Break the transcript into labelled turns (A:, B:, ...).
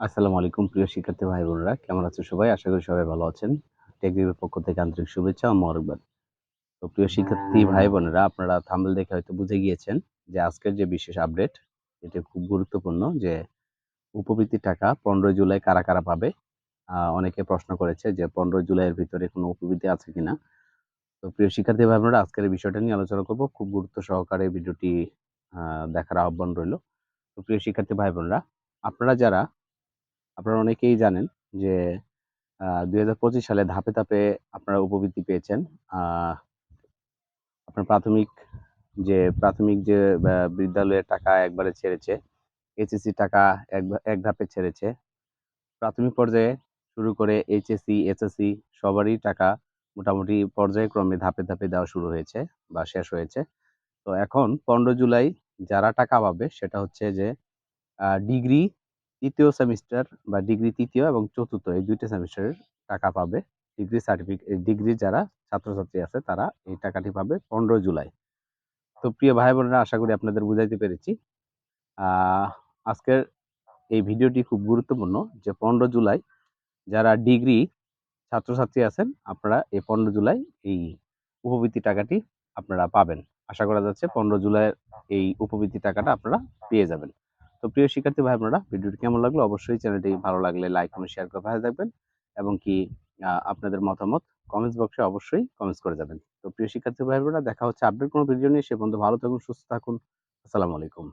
A: আসসালামু আলাইকুম প্রিয় শিক্ষার্থী ভাই বোনেরা। কেমন আছেন সবাই? আশা করি সবাই ভালো আছেন। টেকনিকের পক্ষ থেকে আন্তরিক শুভেচ্ছা ও মোবারকবাদ। তো প্রিয় শিক্ষার্থী ভাই বোনেরা আপনারা থাম্বনেল দেখে হয়তো বুঝে গিয়েছেন যে আজকের যে বিশেষ আপডেট এটা খুব গুরুত্বপূর্ণ যে উপবৃত্তি টাকা পনেরোই জুলাই কারা কারা পাবে? অনেকে প্রশ্ন করেছে যে পনেরোই জুলাইয়ের ভিতরে কোনো উপবৃত্তি আছে কিনা। তো প্রিয় শিক্ষার্থী ভাই বোনেরা আজকের এই বিষয়টা নিয়ে আলোচনা করব। খুব গুরুত্ব সহকারে ভিডিওটি দেখার আহ্বান রইল। তো প্রিয় শিক্ষার্থী ভাই বোনেরা আপনারা যারা আপনারা অনেকেই জানেন যে দুই হাজার পঁচিশ সালে ধাপে ধাপে আপনারা উপবৃত্তি পেয়েছেন। আপনার প্রাথমিক যে প্রাথমিক যে বিদ্যালয়ের টাকা একবারে ছেড়েছে এইচএসসি টাকা এক এক ধাপে ছেড়েছে। প্রাথমিক পর্যায়ে শুরু করে এইচএসসি এসএসসি সবারই টাকা মোটামুটি পর্যায়ক্রমে ধাপে ধাপে দেওয়া শুরু হয়েছে বা শেষ হয়েছে। তো এখন পনেরো জুলাই যারা টাকা পাবে সেটা হচ্ছে যে ডিগ্রি তৃতীয় সেমিস্টার বা ডিগ্রি তৃতীয় এবং চতুর্থ এই দুইটা সেমিস্টারের টাকা পাবে। ডিগ্রি সার্টিফিকেট ডিগ্রি যারা ছাত্রছাত্রী আছে তারা এই টাকাটি পাবে পনেরো জুলাই। তো প্রিয় ভাই বোনেরা, আশা করি আপনাদের বুঝাইতে পেরেছি। আজকের এই ভিডিওটি খুব গুরুত্বপূর্ণ যে পনেরো জুলাই যারা ডিগ্রি ছাত্রছাত্রী আছেন, আপনারা এই পনেরো জুলাই এই উপবৃত্তি টাকাটি আপনারা পাবেন। আশা করা যাচ্ছে পনেরো জুলাইয়ের এই উপবৃত্তি টাকাটা আপনারা পেয়ে যাবেন। তো প্রিয় শিক্ষার্থী ভাই বোনেরা ভিডিওটি কেমন লাগল? অবশ্যই চ্যানেলটি ভালো লাগলে লাইক এবং শেয়ার করে ভালো থাকবেন এবং কি আপনাদের মতামত কমেন্টস বক্সে অবশ্যই কমেন্টস করে যাবেন। তো প্রিয় শিক্ষার্থী ভাই বোনেরা দেখা হচ্ছে আপডেট কোনো ভিডিও নিয়ে। সে পর্যন্ত ভালো থাকুন, সুস্থ থাকুন। আসসালামু আলাইকুম।